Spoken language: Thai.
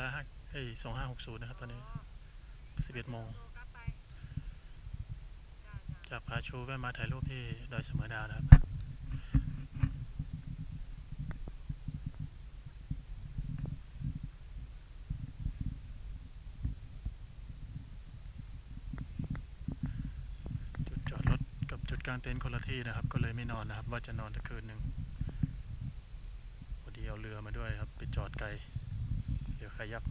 ละห้าเอ้ยสองห้าหกศูนย์นะครับตอนนี้สิบเอ็ดโมง จาจ้าจากผาชูก็มาถ่ายรูปที่ดอยเสมอดาวนะครับจุดจอดรถกับจุดกลางเต็นท์คนละที่นะครับ ก็เลยไม่นอนนะครับ ว่าจะนอนตะคืนหนึ่งพอดีเอาเรือมาด้วยครับ ไปจอดไกล ขยับ